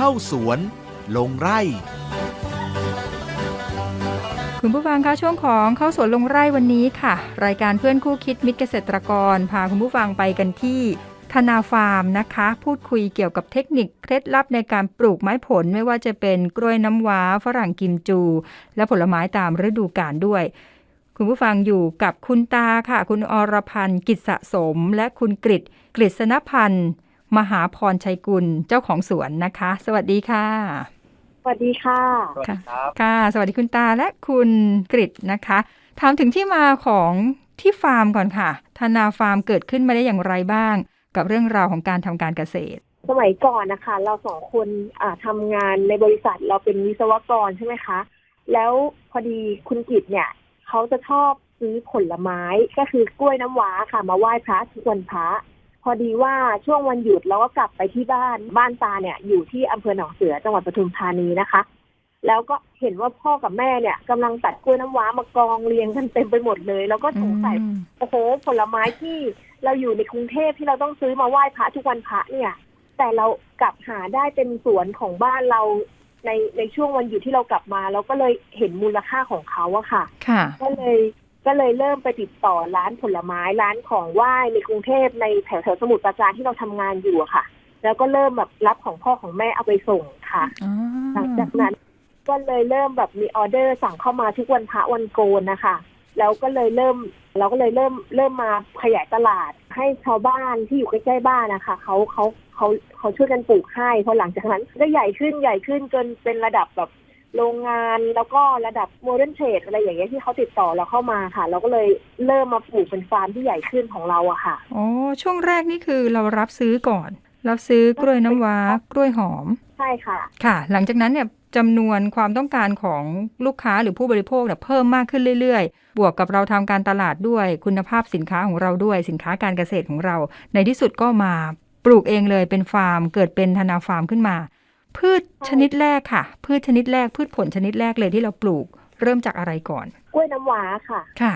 เข้าสวน ลงไร่ คุณผู้ฟังคะช่วงของเข้าสวนลงไร่วันนี้ค่ะ รายการเพื่อนคู่คิดมิตรเกษตรกร พาคุณผู้ฟังไปกันที่ธนาฟาร์มนะคะ พูดคุยเกี่ยวกับเทคนิคเคล็ดลับในการปลูกไม้ผลไม่ว่าจะเป็นกล้วยน้ำว้าฝรั่งกิมจู และผลไม้ตามฤดูกาลด้วย คุณผู้ฟังอยู่กับคุณตาค่ะ คุณอรพันธ์กิจสะสม และคุณกริตกฤษณพันธ์ มหาพรชัยกุลเจ้าของสวนนะคะ สวัสดีค่ะ สวัสดีค่ะสวัสดีครับค่ะ สวัสดีคุณตาและคุณกริตนะคะถามถึงที่มาของที่ฟาร์มก่อนค่ะธนาฟาร์มเกิดขึ้นมาได้อย่างไรบ้าง กับเรื่องราวของการทำการเกษตร สมัยก่อนนะคะ เราสองคนอ่าทำงานในบริษัทเราเป็นวิศวกรใช่ไหมคะ แล้วพอดีคุณกิตเนี่ยเขาจะชอบซื้อผลไม้ก็คือกล้วยน้ำว้าค่ะ มาไหว้พระทุกวันพระ พอดีว่าช่วงวันหยุดเราก็กลับไปที่บ้านบ้านตาเนี่ยอยู่ที่อำเภอหนองเสือจังหวัดปทุมธานีนะคะ แล้วก็เห็นว่าพ่อกับแม่เนี่ยกำลังตัดกล้วยน้ำว้ามากองเรียงกันเต็มไปหมดเลย แล้วก็สงสัยอืมโอ้โหผลไม้ที่เราอยู่ในกรุงเทพที่เราต้องซื้อมาไหว้พระทุกวันพระเนี่ย แต่เรากลับหาได้เป็นสวนของบ้านเราในในช่วงวันหยุดที่เรากลับมา เราก็เลยเห็นมูลค่าของเขาอะค่ะค่ะก็เลย ก็เลยเริ่มไปติดต่อร้านผลไม้ร้านของไหว้ในกรุงเทพในแถวแถวๆสมุทรปราการที่เราทำงานอยู่อะค่ะ แล้วก็เริ่มแบบรับของพ่อของแม่เอาไปส่งค่ะอ๋อหลังจากนั้นก็เลยเริ่มแบบมีออเดอร์สั่งเข้ามาทุกวันพระวันโกนนะคะแล้วก็เลยเริ่มเราก็เลยเริ่มเริ่มมาขยายตลาดให้ชาวบ้านที่อยู่ใกล้ๆบ้านนะคะเขาเขาเขาเขาช่วยกันปลูกให้พอหลังจากนั้นก็ใหญ่ขึ้นใหญ่ขึ้นจนเป็นระดับแบบ โรงงานแล้วก็ระดับโมเดิร์นเทรดอะไรอย่างเงี้ยที่เขาติดต่อเราเข้ามาค่ะ เราก็เลยเริ่มมาปลูกเป็นฟาร์มที่ใหญ่ขึ้นของเราอะค่ะอ๋อช่วงแรกนี่คือเรารับซื้อก่อน รับซื้อกล้วยน้ำว้ากล้วยหอม ใช่ค่ะ ค่ะ หลังจากนั้นเนี่ยจำนวนความต้องการของลูกค้าหรือผู้บริโภคเนี่ยเพิ่มมากขึ้นเรื่อยๆ บวกกับเราทำการตลาดด้วย คุณภาพสินค้าของเราด้วยสินค้าการเกษตรของเรา ในที่สุดก็มาปลูกเองเลยเป็นฟาร์ม เกิดเป็นธนาฟาร์มขึ้นมา พืชชนิดแรกค่ะ พืชชนิดแรก พืชผลชนิดแรกเลยที่เราปลูก เริ่มจากอะไรก่อน กล้วยน้ำว้าค่ะ ค่ะ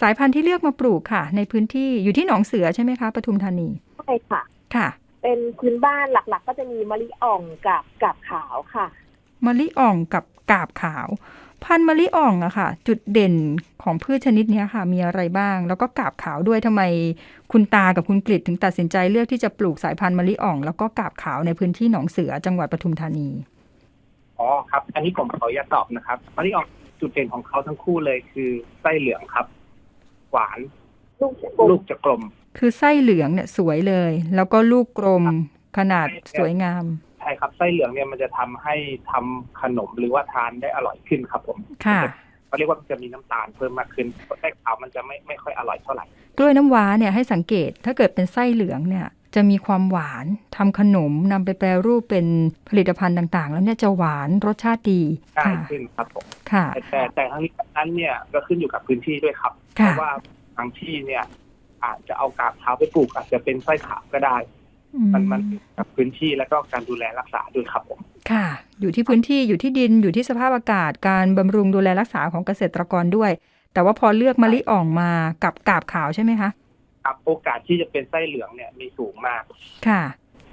สายพันธุ์ที่เลือกมาปลูกค่ะ ในพื้นที่อยู่ที่หนองเสือใช่ไหมคะปทุมธานีใช่ค่ะ ค่ะ เป็นพื้นบ้านหลักๆ ก็จะมีมะลิอ่องกับกับขาวค่ะมะลิอ่องกับกาบขาว พันธุ์มะลิอ่องอะค่ะ จุดเด่นของพืชชนิดเนี้ยค่ะ มีอะไรบ้าง แล้วก็กาบขาวด้วยทำไมคุณตากับคุณกฤษถึงตัดสินใจเลือกที่จะปลูกสายพันธุ์มะลิอ่อง แล้วก็กาบขาวในพื้นที่หนองเสือจังหวัดปทุมธานี อ๋อครับ อันนี้ผมขออนุญาตตอบนะครับอันนี้ออกจุดเด่นของเขาทั้งคู่เลยคือไส้เหลืองครับ หวานลูกจะกลมลูกจะกลม คือไส้เหลืองเนี่ยสวยเลย แล้วก็ลูกกลมขนาดสวยงามใช่ครับไส้เหลืองเนี่ยมันจะทำให้ทำขนมหรือว่าทานได้อร่อยขึ้นครับผมค่ะเขาเรียกว่ามันจะมีน้ำตาลเพิ่มมากขึ้นไส้ขาวมันจะไม่ไม่ค่อยอร่อยเท่าไหร่กล้วยน้ำว้าเนี่ยให้สังเกตถ้าเกิดเป็นไส้เหลืองเนี่ยจะมีความหวานทำขนมนำไปแปรรูปเป็นผลิตภัณฑ์ต่าง ๆ แล้วเนี่ยจะหวานรสชาติดีง่ายค่ะขึ้นครับผมค่ะ แต่แต่แต่ทั้งนี้ทั้งนั้นเนี่ยก็ขึ้นอยู่กับพื้นที่ด้วยครับเพค่ะราะว่าบางที่เนี่ยอาจจะเอากาบเท้าไปปลูกอาจจะเป็นไส้ขาวก็ได้อื มมันมันกับพื้นที่แล้วก็การดูแลรักษาด้วยครับผมค่ะ อยู่ที่พื้นที่อยู่ที่ดินอยู่ที่สภาพอากาศการบำรุงดูแลรักษาของเกษตรกรด้วย แต่ว่าพอเลือกมะลิอ่องมากับกาบขาวใช่ไหมคะครับโอกาสที่จะเป็นไส้เหลืองเนี่ยมีสูงมาก ค่ะ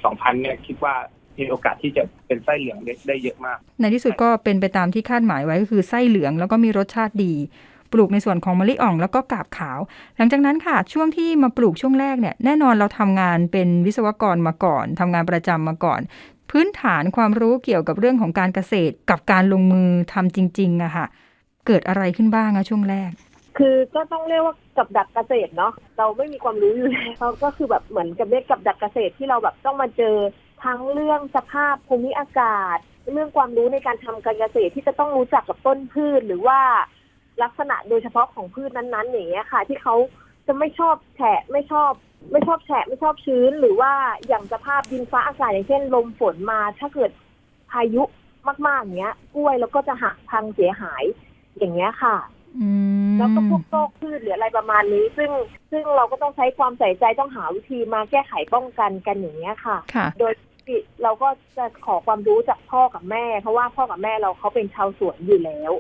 สองพันเนี่ยคิดว่ามีโอกาสที่จะเป็นไส้เหลืองได้ได้เยอะมาก ในที่สุดก็เป็นไปตามที่คาดหมายไว้ก็คือไส้เหลืองแล้วก็มีรสชาติดี ปลูกในส่วนของมะลิอ่องแล้วก็กาบขาว หลังจากนั้นค่ะช่วงที่มาปลูกช่วงแรกเนี่ยแน่นอนเราทำงานเป็นวิศวกรมาก่อนทำงานประจำมาก่อน พื้นฐานความรู้เกี่ยวกับเรื่องของการเกษตรกับการลงมือทำจริงๆอะค่ะ เกิดอะไรขึ้นบ้างอะช่วงแรกคือก็ต้องเรียกว่ากับดักเกษตรเนาะเราไม่มีความรู้อยู่แล้วก็คือแบบเหมือนกับเรียกกับดักเกษตรที่เราแบบต้องมาเจอทั้งเรื่องสภาพภูมิอากาศ เรื่องความรู้ในการทำการเกษตรที่จะต้องรู้จักกับต้นพืช หรือว่า ลักษณะโดยเฉพาะของพืชนั้นๆอย่างเงี้ยค่ะ ที่เขาจะไม่ชอบแฉะไม่ชอบ ไม่ชอบแฉะไม่ชอบชื้น หรือว่าอย่างสภาพดินฟ้าอากาศอย่างเช่น ลมฝนมาถ้าเกิดพายุมากๆอย่างเงี้ย กล้วยแล้วก็จะหักพังเสียหายอย่างเงี้ยค่ะอืมแล้วก็พวกโรคพืชหรืออะไรประมาณนี้ ซึ่งซึ่งเราก็ต้องใช้ความใส่ใจต้องหาวิธีมาแก้ไขป้องกันกันอย่างเงี้ยค่ะค่ะโดยที่เราก็จะขอความรู้จากพ่อกับแม่ เพราะว่าพ่อกับแม่เราเขาเป็นชาวสวนอยู่แล้ว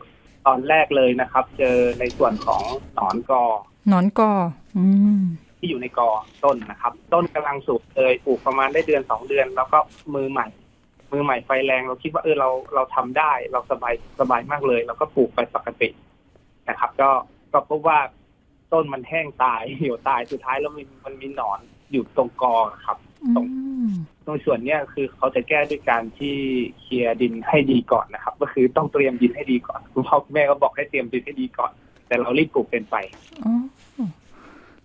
ตอนแรกเลยนะครับ เจอในส่วนของหนอนกอหนอนกออืมที่อยู่ในกอต้นนะครับ ต้นกำลังสุกเลยปลูกประมาณได้เดือนสองเดือน แล้วก็มือใหม่ มือใหม่ไฟแรงเราคิดว่าเออเราเราทำได้ เราสบายสบายมากเลยเราก็ปลูกไปปกตินะครับ ก็ก็พบว่าต้นมันแห้งตายเหี่ยวตายสุดท้ายแล้วมันมันมีหนอนอยู่ตรงกอครับ ตรงอืมตรงส่วนเนี้ยคือเขาจะแก้ด้วยการที่เคลียร์ดินให้ดีก่อนนะครับ ก็คือต้องเตรียมดินให้ดีก่อนคุณพ่อคุณแม่ก็บอกให้เตรียมดินให้ดีก่อน แต่เรารีบปลูกเป็นไปอ๋อ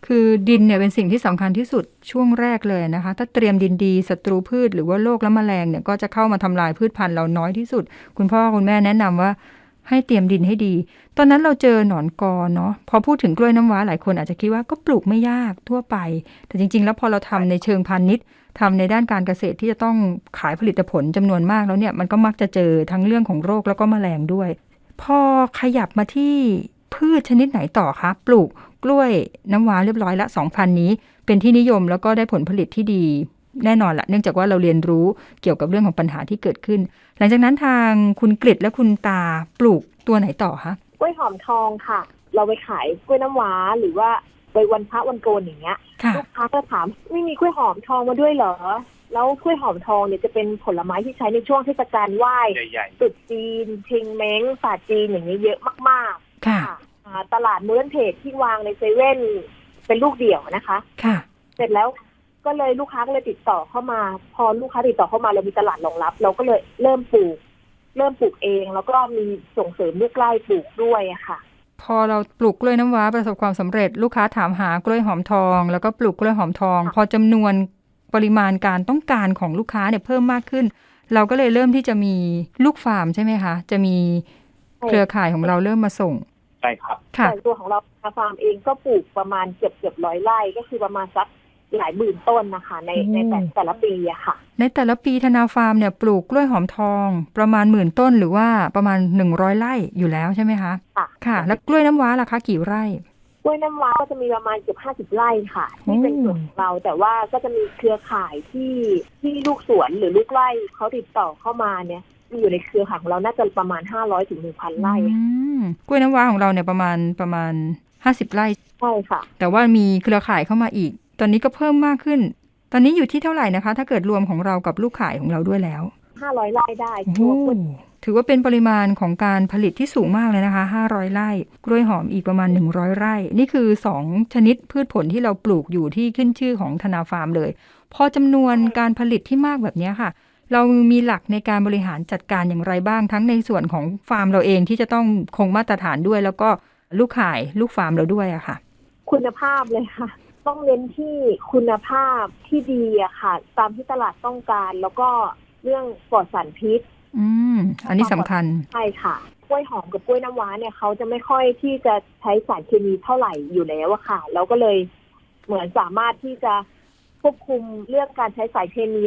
คือดินเนี่ยเป็นสิ่งที่สำคัญที่สุดช่วงแรกเลยนะคะ ถ้าเตรียมดินดีศัตรูพืชหรือว่าโรคและแมลงเนี่ยก็จะเข้ามาทำลายพืชพันธุ์เราน้อยที่สุด คุณพ่อคุณแม่แนะนำว่า ให้เตรียมดินให้ดี ตอนนั้นเราเจอหนอนกอเนาะ พอพูดถึงกล้วยน้ำว้าหลายคนอาจจะคิดว่าก็ปลูกไม่ยากทั่วไป แต่จริง ๆ แล้วพอเราทำในเชิงพาณิชย์ทำในด้านการเกษตรที่จะต้องขายผลิตผลจำนวนมากแล้วเนี่ยมันก็มักจะเจอทั้งเรื่องของโรคแล้วก็แมลงด้วย พอขยับมาที่พืชชนิดไหนต่อคะปลูกกล้วยน้ำว้าเรียบร้อยละ 2,000 นี้ เป็นที่นิยมแล้วก็ได้ผลผลิตที่ดี แน่นอนละเนื่องจากว่าเราเรียนรู้เกี่ยวกับเรื่องของปัญหาที่เกิดขึ้น หลังจากนั้นทางคุณกฤษและคุณตาปลูกตัวไหนต่อคะกล้วยหอมทองค่ะ เราไปขายกล้วยน้ำว้าหรือว่าไปวันพระวันโกนอย่างเงี้ยค่ะลูกค้าก็ถามไม่มีกล้วยหอมทองมาด้วยเหรอ แล้วกล้วยหอมทองเนี่ยจะเป็นผลไม้ที่ใช้ในช่วงเทศกาลไหว้ใหญ่ตรุษจีนเชงเม้งศาสตร์จีนอย่างนี้เยอะมากค่ะๆค่ะอ่าตลาดมูนเทจที่วางในเซเว่นเป็นลูกเดี่ยวนะคะ ค่ะ เสร็จแล้ว ก็เลยลูกค้าก็เลยติดต่อเข้ามา พอลูกค้าติดต่อเข้ามาเรามีตลาดรองรับ เราก็เลยเริ่มปลูก เริ่มปลูกเอง แล้วก็มีส่งเสริมลูกไร่ปลูกด้วยอะค่ะ พอเราปลูกกล้วยน้ำว้าประสบความสำเร็จ ลูกค้าถามหากล้วยหอมทอง แล้วก็ปลูกกล้วยหอมทองค่ะพอจำนวนปริมาณการต้องการของลูกค้าเนี่ยเพิ่มมากขึ้น เราก็เลยเริ่มที่จะมีลูกฟาร์มใช่ไหมคะ จะมีเครือข่ายของเราเริ่มมาส่งๆใช่ครับค่ะแต่ตัวของเราฟาร์มเองก็ปลูกประมาณเกือบเกือบร้อยไร่ก็คือประมาณสัก หลายหมื่นต้นนะคะ ในอืม ในแต่แต่ละปีอะค่ะ ในแต่ละปีธนาฟาร์มเนี่ยปลูกกล้วยหอมทอง ประมาณหมื่นต้นหรือว่าประมาณ 100ไร่อยู่แล้วใช่ไหมคะ ค่ะค่ะ แล้วกล้วยน้ำว้าล่ะคะกี่ไร่ กล้วยน้ำว้าก็จะมีประมาณเกือบห้าสิบไร่ค่ะ ที่เป็นอืม ส่วนของเราแต่ว่าก็จะมีเครือข่ายที่ที่ลูกสวนหรือลูกไร่เขาติดต่อเข้ามาเนี่ยมีอยู่ในเครือข่ายของเราน่าจะประมาณห้าร้อยถึงหนึ่งพันไร่อืมกล้วยน้ำว้าของเราเนี่ยประมาณประมาณ 50 ไร่ ใช่ค่ะ แต่ว่ามีเครือข่ายเข้ามาอีก ตอนนี้ก็เพิ่มมากขึ้น ตอนนี้อยู่ที่เท่าไหร่นะคะ ถ้าเกิดรวมของเรากับลูกข่ายของเราด้วยแล้วห้าร้อยไร่ได้โอ้โหตัวกล้วยถือว่าเป็นปริมาณของการผลิตที่สูงมากเลยนะคะ 500 ไร่ กล้วยหอมอีกประมาณ 100 ไร่ นี่คือ 2 ชนิดพืชผลที่เราปลูกอยู่ที่ขึ้นชื่อของธนาฟาร์มเลย พอจำนวนการผลิตที่มากแบบนี้ค่ะ เรามีหลักในการบริหารจัดการอย่างไรบ้าง ทั้งในส่วนของฟาร์มเราเองที่จะต้องคงมาตรฐานด้วย แล้วก็ลูกข่ายลูกฟาร์มเราด้วยอะค่ะ คุณภาพเลยค่ะ ต้องเน้นที่คุณภาพที่ดีอะค่ะ ตามที่ตลาดต้องการ แล้วก็เรื่องปลอดสารพิษ อืม อันนี้สำคัญ ใช่ค่ะกล้วยหอมกับกล้วยน้ำว้าเนี่ยเขาจะไม่ค่อยที่จะใช้สารเคมีเท่าไหร่อยู่แล้วอะค่ะเราก็เลยเหมือนสามารถที่จะควบคุมเรื่องการใช้สารเคมี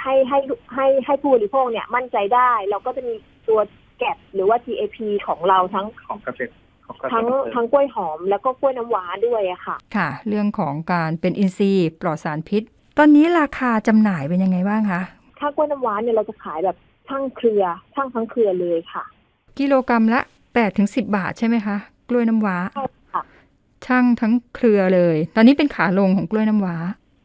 ให้ให้ให้ให้ผู้บริโภคเนี่ยมั่นใจได้ เราก็จะมีตัวแกะหรือว่า GAP ของเราทั้งของเกษตรของเกษตร ทั้งทั้งกล้วยหอมแล้วก็กล้วยน้ำว้าด้วยอะค่ะ ค่ะ เรื่องของการเป็นอินทรีย์ปลอดสารพิษ ตอนนี้ราคาจำหน่ายเป็นยังไงบ้างคะถ้ากล้วยน้ำว้าเนี่ยเราจะขายแบบช่างเครือช่างทั้งเครือเลยค่ะ กิโลกรรัมละ8ถึง10บาทใช่ไหมคะกล้วยน้ำว้าใช่ค่ะช่างทั้งเครือเลย ตอนนี้เป็นขาลงของกล้วยน้ำว้า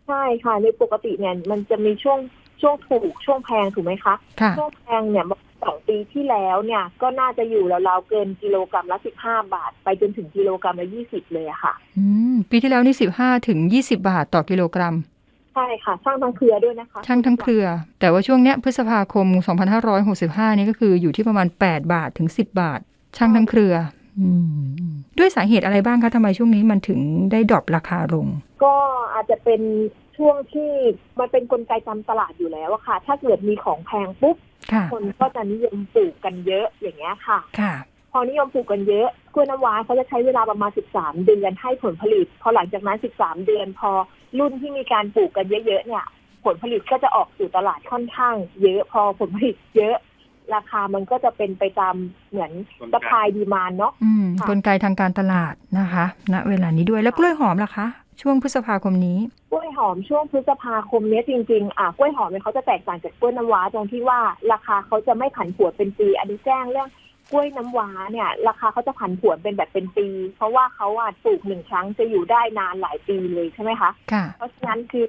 ใช่ค่ะในปกติเนี่ยมันจะมีช่วงช่วงถูกช่วงแพงถูกไหมคะ ค่ะ ช่วงแพงเนี่ย สองปีที่แล้วเนี่ยก็น่าจะอยู่ราวๆเกินกิโลกรรัมละสิบห้าบาท ไปจนถึงกิโลกรรัมละยี่สิบเลยอะค่ะ อืมปีที่แล้วนี่15ถึง20บาทต่อกิโลกรัมใช่ค่ะช่างทั้งเครือด้วยนะคะช่างทั้งเครือ แต่ว่าช่วงเนี้ยพฤษภาคม 2565 นี่ก็คืออยู่ที่ประมาณ 8 บาทถึง 10 บาท ช่างทั้งเครืออืมด้วยสาเหตุอะไรบ้างคะทำไมช่วงนี้มันถึงได้ดรอปราคาลง ก็อาจจะเป็นช่วงที่มันเป็นกลไกตามตลาดอยู่แล้วอะค่ะ ถ้าเกิดมีของแพงปุ๊บ ค่ะคนก็จะนิยมปลูกกันเยอะอย่างเงี้ยค่ะค่ะ พอนิยมปลูกกันเยอะกล้วยน้ำว้าเขาจะใช้เวลาประมาณ 13 เดือนให้ผลผลิต พอหลังจากนั้น 13 เดือน พอรุ่นที่มีการปลูกกันเยอะๆเนี่ย ผลผลิตก็จะออกสู่ตลาดค่อนข้าง เยอะพอผลผลิตเยอะ ราคามันก็จะเป็นไปตามเหมือนสปายดีมานเนาะอืมค่ะกลไกทางการตลาดนะคะณเวลานี้ด้วยแล้วกล้วยหอมล่ะคะ ช่วงพฤษภาคมนี้กล้วยหอมช่วงพฤษภาคมเนี้ยจริงๆอะกล้วยหอมเนี่ยเขาจะแตกต่างจากกล้วยน้ำว้าตรงที่ว่าราคาเขาจะไม่ผันผวนเป็นปีอันนี้แจ้งเรื่องกล้วยน้ำว้าเนี่ย ราคาเขาจะผันผวนเป็นแบบเป็นปี เพราะว่าเขาอะปลูกหนึ่งครั้งจะอยู่ได้นานหลายปีเลยใช่ไหมคะค่ะเพราะฉะนั้นคือ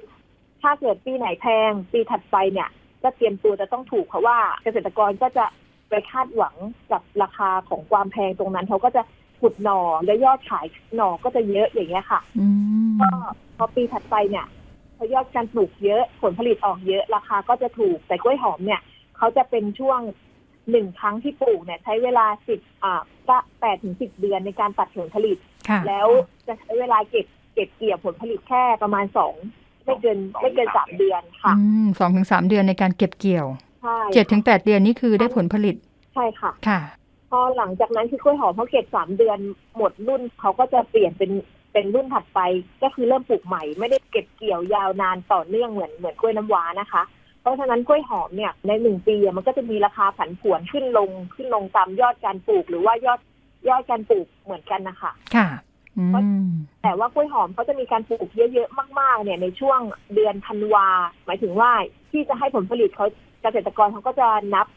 ถ้าเกิดปีไหนแพง ปีถัดไปเนี่ย ก็เตรียมตัวจะต้องถูกเพราะว่าเกษตรกรก็จะไปคาดหวังกับราคาของความแพงตรงนั้นเขาก็จะ ขุดหน่อและยอดขายหน่อก็จะเยอะอย่างเงี้ยค่ะอืมก็พอปีถัดไปเนี่ยพอยอดการปลูกเยอะผลผลิตออกเยอะราคาก็จะถูกแต่กล้วยหอมเนี่ยเขาจะเป็นช่วงหนึ่งครั้งที่ปลูกเนี่ย ใช้เวลาสิบอ่าก็แปดถึงสิบเดือนในการตัดผลผลิตค่ะแล้วจะใช้เวลาเก็บเก็บเกี่ยวผลผลิตแค่ประมาณสองไม่เกินไม่เกินสามเดือนค่ะอืมสองถึงสามเดือนในการเก็บเกี่ยวใช่เจ็ดถึงแปดเดือนนี่คือได้ผลผลิต ใช่ค่ะค่ะ พอหลังจากนั้นคือกล้วยหอมเขาเก็บสามเดือนหมดรุ่นเขาก็จะเปลี่ยนเป็นเป็นรุ่นถัดไป ก็คือเริ่มปลูกใหม่ไม่ได้เก็บเกี่ยวยาวนานต่อเนื่องเหมือนเหมือนกล้วยน้ำว้านะคะ เพราะฉะนั้นกล้วยหอมเนี่ยในหนึ่งปีอะมันก็จะมีราคาผันผวนขึ้นลงขึ้นลงตามยอดการปลูก หรือว่ายอดยอดการปลูกเหมือนกันนะคะค่ะอืมแต่ว่ากล้วยหอมเขาจะมีการปลูกเยอะๆมาก ๆ เนี่ยในช่วงเดือนธันวาหมายถึงว่าที่จะให้ผลผลิตเขาเกษตรกรเขาก็จะนับ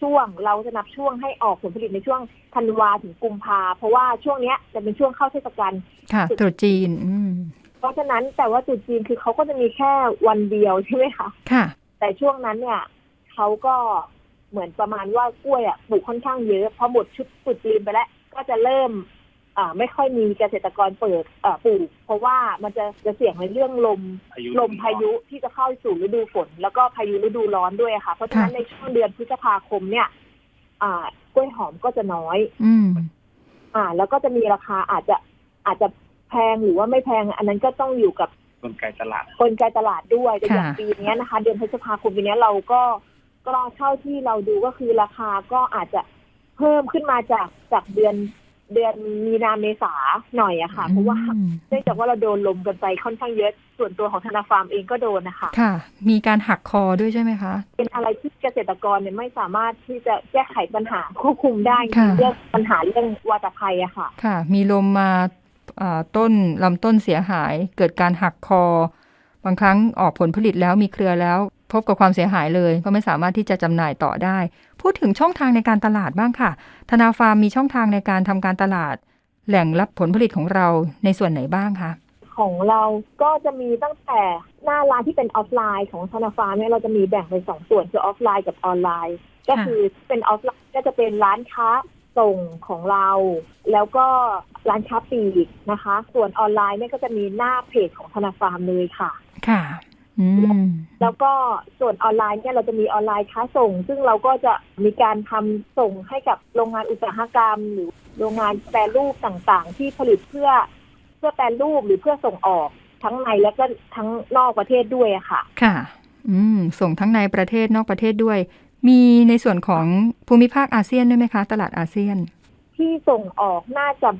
ช่วง เราจะนับช่วงให้ออกผลผลิตในช่วงธันวาถึงกุมภาเพราะว่าช่วงเนี้ยจะเป็นช่วงเข้าเทศกาลค่ะตรุษจีน อืมเพราะฉะนั้นแต่ว่าตรุษจีนคือเขาก็จะมีแค่วันเดียวใช่ไหมคะค่ะ แต่ช่วงนั้นเนี่ยเขาก็เหมือนประมาณว่ากล้วยอะปลูกค่อนข้างเยอะพอหมดชุดตรุษจีนไปแล้ว ก็จะเริ่มอ่า ไม่ค่อยมีเกษตรกรเปิดเอ่อปลูกเพราะว่ามันจะจะเสี่ยงในเรื่องลมพายุลมพายุที่จะเข้าสู่ฤดูฝน แล้วก็พายุฤดูร้อนด้วยค่ะ เพราะฉะนั้นค่ะในช่วงเดือนพฤษภาคมเนี่ยอ่ากล้วยหอมก็จะน้อย อืมอ่า แล้วก็จะมีราคาอาจจะอาจจะแพงหรือว่าไม่แพง อันนั้นก็ต้องอยู่กับกลไกตลาดกลไกตลาดด้วยแต่อย่างค่ะปีเนี้ยนะคะ เดือนพฤษภาคมปีเนี้ยเราก็ก็เท่าที่เราดูก็คือราคาก็อาจจะเพิ่มขึ้นมาจากจากเดือน เดือนมีนาเมษาหน่อยอะค่ะเพราะว่าอืมเนื่องจากว่าเราโดนลมกันไปค่อนข้างเยอะส่วนตัวของธนาฟาร์มเองก็โดนนะคะค่ะ มีการหักคอด้วยใช่ไหมคะ เป็นอะไรที่เกษตรกรเนี่ยไม่สามารถที่จะแก้ไขปัญหาควบคุมได้ค่ะเรื่องปัญหาเรื่องวาตภัยอะค่ะ ค่ะ มีลมมาอ่าต้นลำต้นเสียหาย เกิดการหักคอ บางครั้งออกผลผลิตแล้วมีเครือแล้ว พบกับความเสียหายเลย ก็ไม่สามารถที่จะจำหน่ายต่อได้ พูดถึงช่องทางในการตลาดบ้างค่ะ ธนาฟาร์มมีช่องทางในการทำการตลาด แหล่งรับผลผลิตของเราในส่วนไหนบ้างคะของเราก็จะมีตั้งแต่หน้าร้านที่เป็นออฟไลน์ของธนาฟาร์มเนี่ยเราจะมีแบ่งเป็นสองส่วนคือออฟไลน์กับออนไลน์ ก็คือเป็นออฟไลน์ก็จะเป็นร้านค้าส่งของเรา แล้วก็ร้านค้าปลีกนะคะ ส่วนออนไลน์เนี่ยก็จะมีหน้าเพจของธนาฟาร์มเลยค่ะ ค่ะอืม แล้วก็ส่วนออนไลน์เนี่ยเราจะมีออนไลน์ค้าส่ง ซึ่งเราก็จะมีการทำส่งให้กับโรงงานอุตสาหกรรม หรือโรงงานแปรรูปต่างๆ ที่ผลิตเพื่อเพื่อแปรรูปหรือเพื่อส่งออกทั้งในและก็ทั้งนอกประเทศด้วยอะค่ะ ค่ะ อืม ส่งทั้งในประเทศนอกประเทศด้วย มีในส่วนของภูมิภาคอาเซียนด้วยไหมคะ ตลาดอาเซียน ที่ส่งออกน่าจะ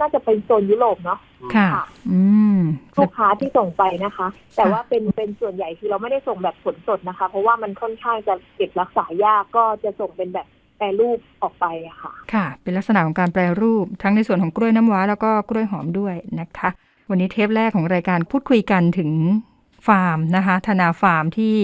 น่าจะเป็นโซนยุโรปเนาะค่ะค่ะ อืมลูกค้าที่ส่งไปนะคะ แต่ค่ะว่าเป็นเป็นส่วนใหญ่คือเราไม่ได้ส่งแบบผลสดนะคะ เพราะว่ามันค่อนข้างจะเก็บรักษายากก็จะส่งเป็นแบบแปรรูปออกไปอะค่ะ ค่ะ เป็นลักษณะของการแปรรูปทั้งในส่วนของกล้วยน้ำว้า แล้วก็กล้วยหอมด้วยนะคะ วันนี้เทปแรกของรายการพูดคุยกันถึงฟาร์มนะคะธนาฟาร์มที่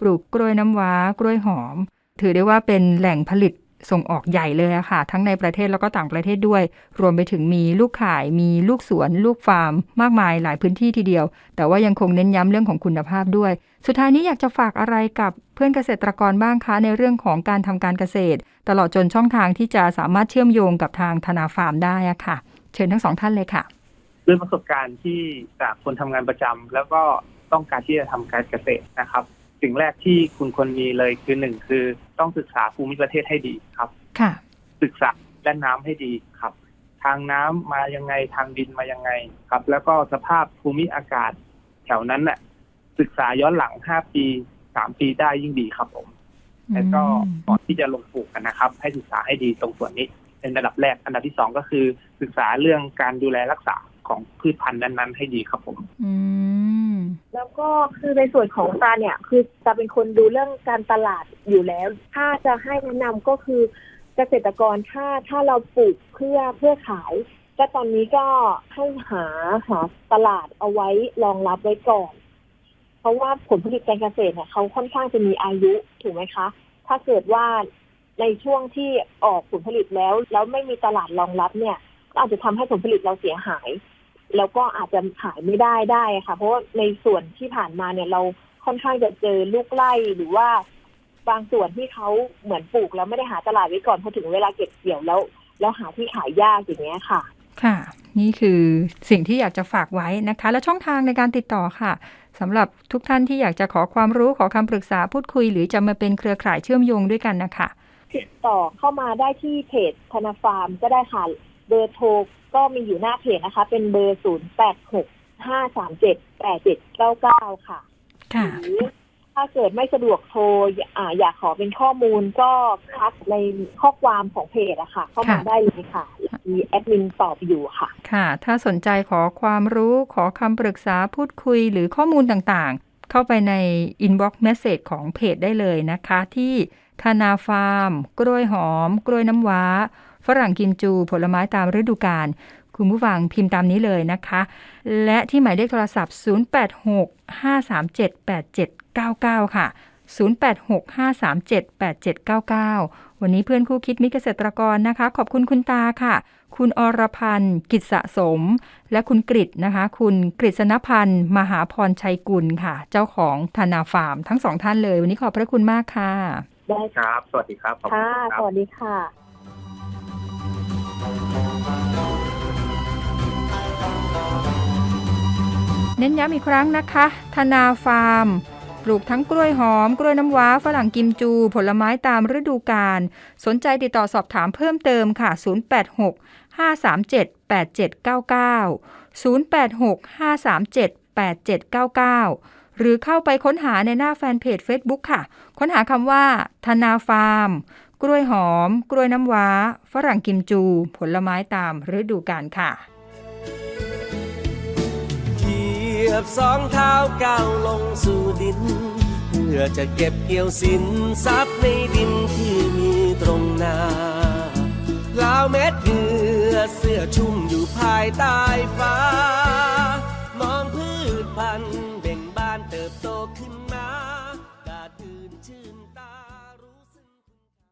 ปลูกกล้วยน้ำว้า กล้วยหอม ถือได้ว่าเป็นแหล่งผลิต ส่งออกใหญ่เลยอะค่ะ ทั้งในประเทศแล้วก็ต่างประเทศด้วย รวมไปถึงมีลูกขาย มีลูกสวน ลูกฟาร์ม มากมายหลายพื้นที่ทีเดียว แต่ว่ายังคงเน้นย้ำเรื่องของคุณภาพด้วย สุดท้ายนี้อยากจะฝากอะไรกับเพื่อนเกษตรกรบ้างคะในเรื่องของการทำการเกษตร ตลอดจนช่องทางที่จะสามารถเชื่อมโยงกับทางธนาฟาร์มได้อะค่ะ เชิญทั้งสองท่านเลยค่ะด้วยประสบการณ์ที่จากคนทำงานประจำแล้วก็ต้องการที่จะทำการเกษตรนะครับ สิ่งแรกที่คุณควรมีเลยคือหนึ่งคือต้องศึกษาภูมิประเทศให้ดีครับ ค่ะ ศึกษาด้านน้ำให้ดีครับ ทางน้ำมายังไงทางดินมายังไงครับ แล้วก็สภาพภูมิอากาศ แถวนั้นน่ะ ศึกษาย้อนหลังห้าปีสามปีได้ยิ่งดีครับผมแล้วก็ก่อนที่จะลงปลูกกันนะครับ ให้ศึกษาให้ดีตรงส่วนนี้เป็นระดับแรก อันดับที่สองก็คือศึกษาเรื่องการดูแลรักษา ของพืชพันธุ์นั้นๆ ให้ดีครับผมอืมแล้วก็คือในส่วนของตาเนี่ย คือตาเป็นคนดูเรื่องการตลาดอยู่แล้ว ถ้าจะให้แนะนำก็คือเกษตรกรถ้าถ้าเราปลูกเพื่อเพื่อขายก็ตอนนี้ก็ให้หาหาตลาดเอาไว้รองรับไว้ก่อน เพราะว่าผลผลิตการเกษตรเนี่ยเขาค่อนข้างจะมีอายุถูกไหมคะ ถ้าเกิดว่าในช่วงที่ออกผลผลิตแล้ว แล้วไม่มีตลาดรองรับเนี่ย ก็อาจจะทำให้ผลผลิตเราเสียหาย แล้วก็อาจจะขายไม่ได้ได้ค่ะ เพราะว่าในส่วนที่ผ่านมาเนี่ยเราค่อนข้างจะเจอลูกไล่หรือว่าบางส่วนที่เขาเหมือนปลูกแล้วไม่ได้หาตลาดไว้ก่อนพอถึงเวลาเก็บเกี่ยวแล้ว แล้วหาที่ขายยากอย่างเงี้ยค่ะ ค่ะ นี่คือสิ่งที่อยากจะฝากไว้นะคะ และช่องทางในการติดต่อค่ะสำหรับทุกท่านที่อยากจะขอความรู้ขอคำปรึกษาพูดคุย หรือจะมาเป็นเครือข่ายเชื่อมโยงด้วยกันนะคะติดต่อเข้ามาได้ที่เพจธนาฟาร์มก็ได้ค่ะเบอร์โทร ก็มีอยู่หน้าเพจนะคะ เป็นเบอร์ศูนย์แปดหกห้าสามเจ็ดแปดเจ็ดเก้าเก้าค่ะค่ะหรือถ้าเกิดไม่สะดวกโทรอ่าอยากขอเป็นข้อมูลก็ทักในข้อความของเพจอะค่ะ เข้ามาค่ะได้เลยค่ะ มีแอดมินตอบอยู่ค่ะ ค่ะ ถ้าสนใจขอความรู้ขอคำปรึกษาพูดคุยหรือข้อมูลต่างๆ เข้าไปใน inbox message ของเพจได้เลยนะคะ ที่ธนาฟาร์ม กล้วยหอม กล้วยน้ำว้า ฝรั่งกิมจูผลไม้ตามฤดูกาลคุณผู้ฟังพิมพ์ตามนี้เลยนะคะ และที่หมายเลขโทรศัพท์ 086-537-8799 ค่ะ 086-537-8799 วันนี้เพื่อนคู่คิดมิตรเกษตรกรนะคะ ขอบคุณคุณตาค่ะ คุณอรพันธ์กิจสะสม และคุณกริตนะคะ คุณกฤษณพันธ์มหาพรชัยกุลค่ะ เจ้าของธนาฟาร์มทั้งสองท่านเลย วันนี้ขอบพระคุณมากค่ะ ได้ครับ สวัสดีครับขอบคุณค่ะคสรับวัสดีค่ะ เน้นย้ำอีกครั้งนะคะ ธนาฟาร์ม ปลูกทั้งกล้วยหอม กล้วยน้ำว้า ฝรั่งกิมจู ผลไม้ตามฤดูกาล สนใจติดต่อสอบถามเพิ่มเติมค่ะ 086 537 8799 086 537 8799 หรือเข้าไปค้นหาในหน้าแฟนเพจ Facebook ค่ะ ค้นหาคำว่า ธนาฟาร์ม กล้วยหอม กล้วยน้ำว้า ฝรั่งกิมจู ผลไม้ตามฤดูกาลค่ะ ยียบสองเท้าก้าวลงสู่ดิน เพื่อจะเก็บเกี่ยวสินทรัพย์ในดินที่มีตรงหน้าลาวเม็ดเหือเสื้อชุ่มอยู่ภายใต้ฟ้า